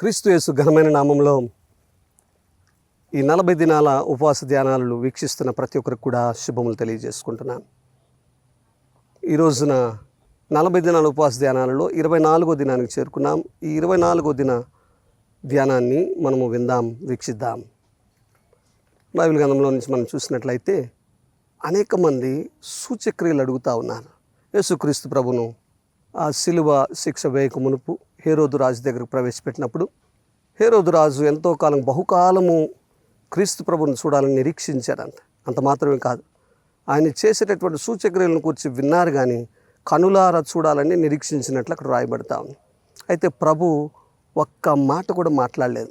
క్రీస్తు యేసు ఘనమైన నామంలో ఈ నలభై దినాల ఉపవాస ధ్యానాలను వీక్షిస్తున్న ప్రతి ఒక్కరికి కూడా శుభములు తెలియజేసుకుంటున్నాను. ఈ రోజున నలభై దినాల ఉపవాస ధ్యానాలలో ఇరవై నాలుగో దినానికి చేరుకున్నాం. ఈ ఇరవై నాలుగో దిన ధ్యానాన్ని మనము విందాం వీక్షిద్దాం. బైబిల్ గ్రంథంలో నుంచి మనం చూసినట్లయితే అనేక మంది సూచక్రియలు అడుగుతూ ఉన్నారు. యేసుక్రీస్తు ప్రభును ఆ శిలువ శిక్ష వేయక మునుపు హేరోదు రాజు దగ్గరకు ప్రవేశపెట్టినప్పుడు హేరోదు రాజు ఎంతో కాలం బహుకాలము క్రీస్తు ప్రభుని చూడాలని నిరీక్షించారంట అంత మాత్రమే కాదు ఆయన చేసేటటువంటి సూచక్రియలను కూర్చి విన్నారు కానీ కనులారా చూడాలని నిరీక్షించినట్లు అక్కడ రాయబడతా ఉంది. అయితే ప్రభు ఒక్క మాట కూడా మాట్లాడలేదు.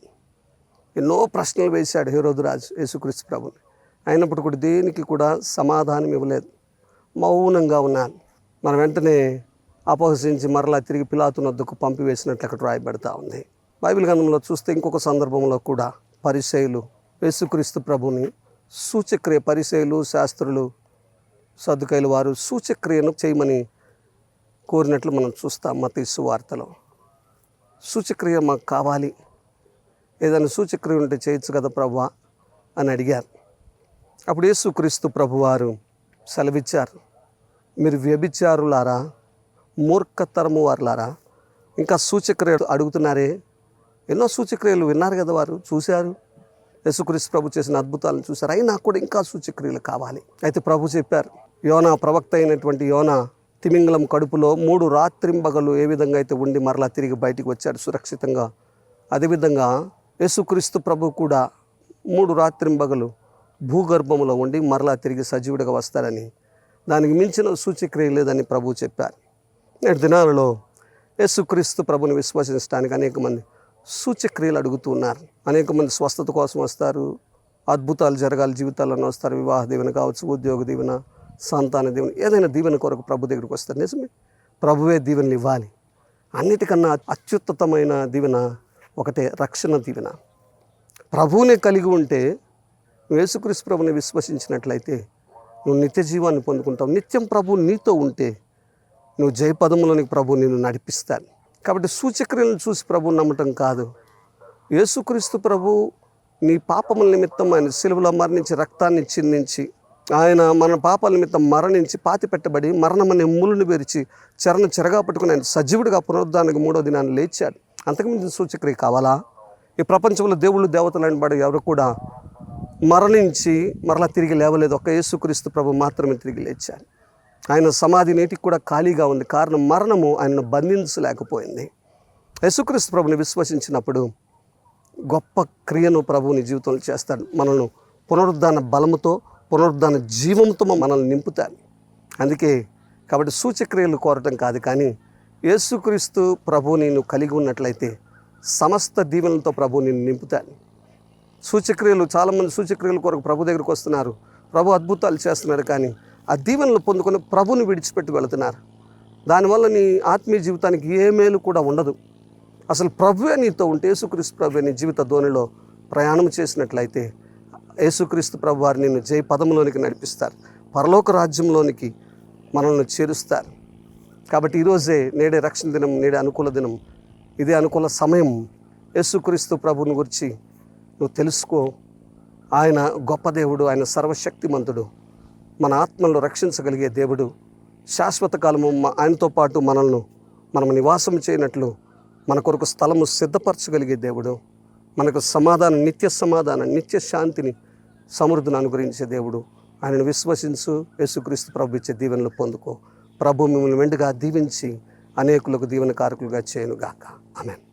ఎన్నో ప్రశ్నలు వేశాడు హీరోదు రాజు యేసుక్రీస్తు ప్రభుని. అయినప్పుడు కూడా దేనికి కూడా సమాధానం ఇవ్వలేదు. మౌనంగా ఉన్నాను. మనం వెంటనే అపహసించి మరలా తిరిగి పిలాతు పంపివేసినట్లు అక్కడ రాయబడతా ఉంది. బైబిల్ గ్రంథంలో చూస్తే ఇంకొక సందర్భంలో కూడా పరిశైలు యేసుక్రీస్తు ప్రభుని సూచక్రియ పరిశైలు శాస్త్రులు సర్దుకైల వారు సూచక్రియను చేయమని కోరినట్లు మనం చూస్తాం మత వార్తలో. సూచక్రియ మాకు కావాలి. ఏదైనా సూచక్రియ ఉంటే చేయొచ్చు కదా ప్రభు అని అడిగారు. అప్పుడు యేసుక్రీస్తు ప్రభువారు సెలవిచ్చారు. మీరు వ్యభిచారులారా? మూర్ఖతరము వారులారా. ఇంకా సూచక్రియలు అడుగుతున్నారే. ఎన్నో సూచక్రియలు విన్నారు కదా వారు చూశారు. యేసుక్రీస్తు ప్రభు చేసిన అద్భుతాలను చూశారు. అయినా కూడా ఇంకా సూచక్రియలు కావాలి. అయితే ప్రభు చెప్పారు యోనా ప్రవక్త అయినటువంటి యోనా తిమింగలం కడుపులో మూడు రాత్రింబగలు ఏ విధంగా అయితే ఉండి మరలా తిరిగి బయటికి వచ్చాడు సురక్షితంగా. అదేవిధంగా యేసుక్రీస్తు ప్రభు కూడా మూడు రాత్రింబగలు భూగర్భంలో ఉండి మరలా తిరిగి సజీవుడిగా వస్తారని దానికి మించిన సూచక్రియ లేదని ప్రభు చెప్పారు. నేటి దినాలలో యేసుక్రీస్తు ప్రభుని విశ్వసించడానికి అనేక మంది సూచక్రియలు అడుగుతూ ఉన్నారు. అనేక మంది స్వస్థత కోసం వస్తారు. అద్భుతాలు జరగాలి జీవితాలను వస్తారు. వివాహ దీవెన కావచ్చు ఉద్యోగ దీవెన సంతాన దీవెన ఏదైనా దీవెన కొరకు ప్రభు దగ్గరికి వస్తారు. నిజమే. ప్రభువే దీవెనలు ఇవ్వాలి. అన్నిటికన్నా అత్యుత్తమైన దీవెన ఒకటే రక్షణ దీవెన. ప్రభువునే కలిగి ఉంటే యేసుక్రీస్తు ప్రభుని విశ్వసించినట్లయితే నువ్వు నిత్య జీవాన్ని పొందుకుంటావు. నిత్యం ప్రభు నీతో ఉంటే నువ్వు జయపదములోనికి ప్రభు నిన్ను నడిపిస్తాను. కాబట్టి సూచక్రియలను చూసి ప్రభు నమ్మటం కాదు. యేసుక్రీస్తు ప్రభు నీ పాపముల నిమిత్తం ఆయన సిలువలో మరణించి రక్తాన్ని చిందించి ఆయన మన పాపాల నిమిత్తం మరణించి పాతి పెట్టబడి మరణమనే ముళ్ళుని బెరిచి చరణ చెరగా పట్టుకుని ఆయన సజీవుడిగా పునరుద్ధానికి మూడో దినాన్ని లేచాడు. అంతకుమించిన సూచక్రియ కావాలా? ఈ ప్రపంచంలో దేవుళ్ళు దేవతలు అనబడి ఎవరు కూడా మరణించి మరలా తిరిగి లేవలేదు. ఒక యేసుక్రీస్తు ప్రభు మాత్రమే తిరిగి లేచారు ఆయన సమాధి నేటికి కూడా ఖాళీగా ఉంది. కారణం మరణము ఆయనను బంధించలేకపోయింది. యశుక్రీస్తు ప్రభుని విశ్వసించినప్పుడు గొప్ప క్రియను ప్రభువు నీ జీవితంలో చేస్తాడు. మనల్ని పునరుద్ధాన బలముతో పునరుద్ధాన జీవంతో మనల్ని నింపుతాడు. అందుకే కాబట్టి సూచక్రియలు కోరటం కాదు కానీ యేసుక్రీస్తు ప్రభువు నేను కలిగి ఉన్నట్లయితే సమస్త దీవెనలతో ప్రభు నేను నింపుతాను సూచక్రియలు చాలామంది సూచక్రియల కొరకు ప్రభు దగ్గరికి వస్తున్నారు. ప్రభు అద్భుతాలు చేస్తున్నారు కానీ ఆ దీవెనలు పొందుకొని ప్రభుని విడిచిపెట్టి వెళుతున్నారు. దానివల్ల నీ ఆత్మీయ జీవితానికి ఏ మేలు కూడా ఉండదు. అసలు ప్రభువే నీతో ఉంటే యేసుక్రీస్తు ప్రభు నీ జీవిత ధోనిలో ప్రయాణం చేసినట్లయితే యేసుక్రీస్తు ప్రభు వారు నిన్ను జయ పదంలోనికి నడిపిస్తారు. పరలోక రాజ్యంలోనికి మనల్ని చేరుస్తారు. కాబట్టి ఈరోజే నేడే రక్షణ దినం నేడే అనుకూల దినం. ఇదే అనుకూల సమయం. యేసుక్రీస్తు ప్రభుని గురించి నువ్వు తెలుసుకో. ఆయన గొప్ప దేవుడు ఆయన సర్వశక్తిమంతుడు. మన ఆత్మలను రక్షించగలిగే దేవుడు. శాశ్వత కాలము ఆయనతో పాటు మనల్ని మనం నివాసం చేయనట్లు మన కొరకు స్థలము సిద్ధపరచగలిగే దేవుడు. మనకు సమాధానం నిత్య సమాధానం నిత్య శాంతిని సమృద్ధిని అనుగ్రహించే దేవుడు. ఆయనను విశ్వసించు యేసుక్రీస్తు ప్రభు ఇచ్చే దీవెనలు పొందుకో. ప్రభు మిమ్మల్ని మెండుగా దీవించి అనేకులకు దీవెన కారకులుగా చేయనుగాక. ఆమెన్.